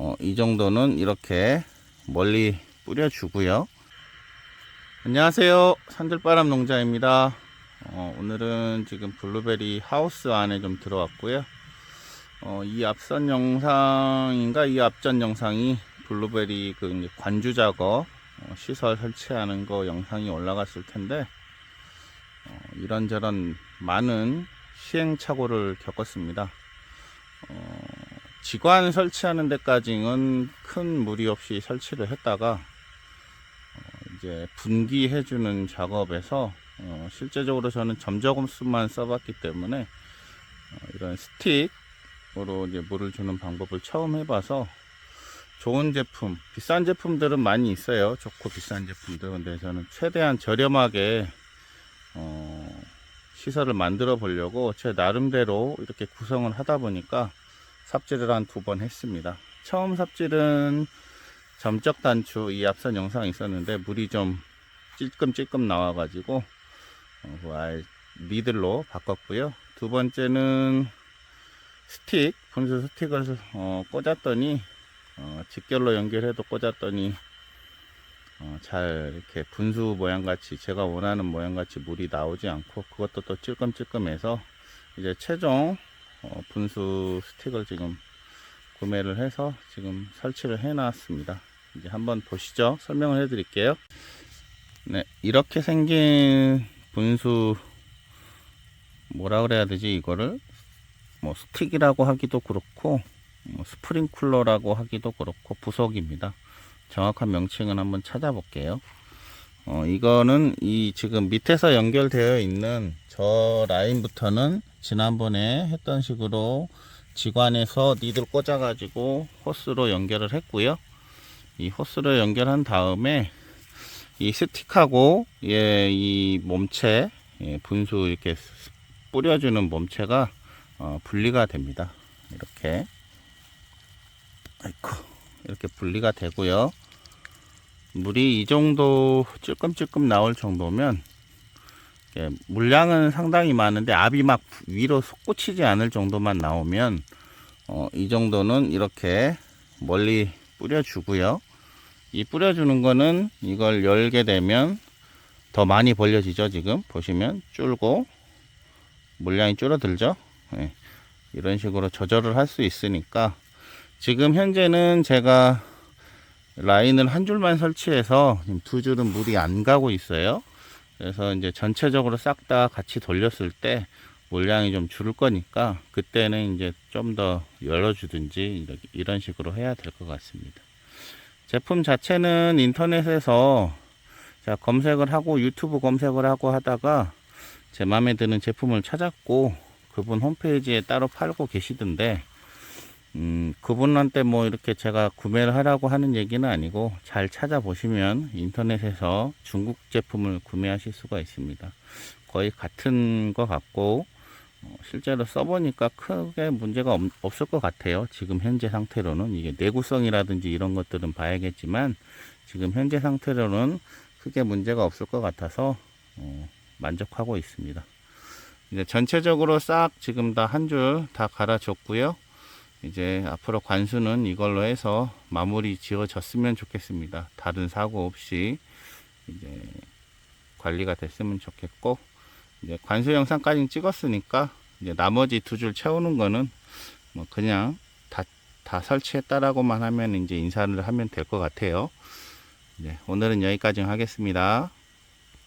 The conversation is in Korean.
어, 이 정도는 이렇게 멀리 뿌려주고요. 안녕하세요. 산들바람 농자입니다. 어, 오늘은 지금 블루베리 하우스 안에 좀 들어왔고요. 어, 이 앞선 영상인가 이 앞전 영상이 블루베리 그 관주 작업 어, 시설 설치하는 거 영상이 올라갔을 텐데 어, 이런저런 많은 시행착오를 겪었습니다. 어, 지관 설치하는 데까지는 큰 무리 없이 설치를 했다가 어, 이제 분기해 주는 작업에서 어, 실제적으로 저는 점저금수만 써봤기 때문에 어, 이런 스틱으로 이제 물을 주는 방법을 처음 해봐서 좋은 제품, 비싼 제품들은 많이 있어요. 좋고 비싼 제품들. 근데 저는 최대한 저렴하게 어, 시설을 만들어 보려고 제 나름대로 이렇게 구성을 하다 보니까 삽질을 한 두 번 했습니다. 처음 삽질은 점적 단추 이 앞선 영상이 있었는데 물이 좀 찔끔찔끔 나와가지고 어, 그 아예 리들로 바꿨고요. 두 번째는 스틱 분수 스틱을 어, 꽂았더니 어, 직결로 연결해도 꽂았더니 어, 잘 이렇게 분수 모양 같이 제가 원하는 모양 같이 물이 나오지 않고 그것도 또 찔끔찔끔해서 이제 최종 어, 분수 스틱을 지금 구매를 해서 지금 설치를 해 놨습니다. 이제 한번 보시죠. 설명을 해 드릴게요. 네 이렇게 생긴 분수 뭐라 그래야 되지? 이거를 뭐 스틱이라고 하기도 그렇고 뭐 스프링쿨러라고 하기도 그렇고 부속입니다. 정확한 명칭은 한번 찾아볼게요. 어, 이거는 이 지금 밑에서 연결되어 있는 저 라인부터는 지난번에 했던 식으로 지관에서 니들 꽂아 가지고 호스로 연결을 했고요. 이 호스로 연결한 다음에 이 스틱하고 예, 이 몸체 예, 분수 이렇게 뿌려주는 몸체가 어, 분리가 됩니다. 이렇게 아이고. 이렇게 분리가 되고요. 물이 이 정도 찔끔찔끔 나올 정도면 예, 물량은 상당히 많은데 압이 막 위로 솟구치지 않을 정도만 나오면 어, 이 정도는 이렇게 멀리 뿌려주고요. 이 뿌려주는 거는 이걸 열게 되면 더 많이 벌려지죠. 지금 보시면 줄고 물량이 줄어들죠. 예, 이런 식으로 조절을 할 수 있으니까 지금 현재는 제가 라인을 한 줄만 설치해서 두 줄은 물이 안 가고 있어요. 그래서 이제 전체적으로 싹 다 같이 돌렸을 때 물량이 좀 줄을 거니까 그때는 이제 좀 더 열어주든지 이런 식으로 해야 될 것 같습니다. 제품 자체는 인터넷에서 제가 검색을 하고 유튜브 검색을 하고 하다가 제 마음에 드는 제품을 찾았고 그분 홈페이지에 따로 팔고 계시던데 음, 그분한테 뭐 이렇게 제가 구매를 하라고 하는 얘기는 아니고 잘 찾아보시면 인터넷에서 중국 제품을 구매하실 수가 있습니다. 거의 같은 것 같고 어, 실제로 써보니까 크게 문제가 없, 없을 것 같아요. 지금 현재 상태로는 이게 내구성이라든지 이런 것들은 봐야겠지만 지금 현재 상태로는 크게 문제가 없을 것 같아서 어, 만족하고 있습니다. 이제 전체적으로 싹 지금 다 한 줄 다 갈아줬고요. 이제 앞으로 관수는 이걸로 해서 마무리 지어졌으면 좋겠습니다. 다른 사고 없이 이제 관리가 됐으면 좋겠고 이제 관수 영상까지 찍었으니까 이제 나머지 두 줄 채우는 거는 뭐 그냥 다, 다 설치했다라고만 하면 이제 인사를 하면 될 것 같아요. 이제 오늘은 여기까지 하겠습니다.